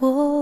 полини.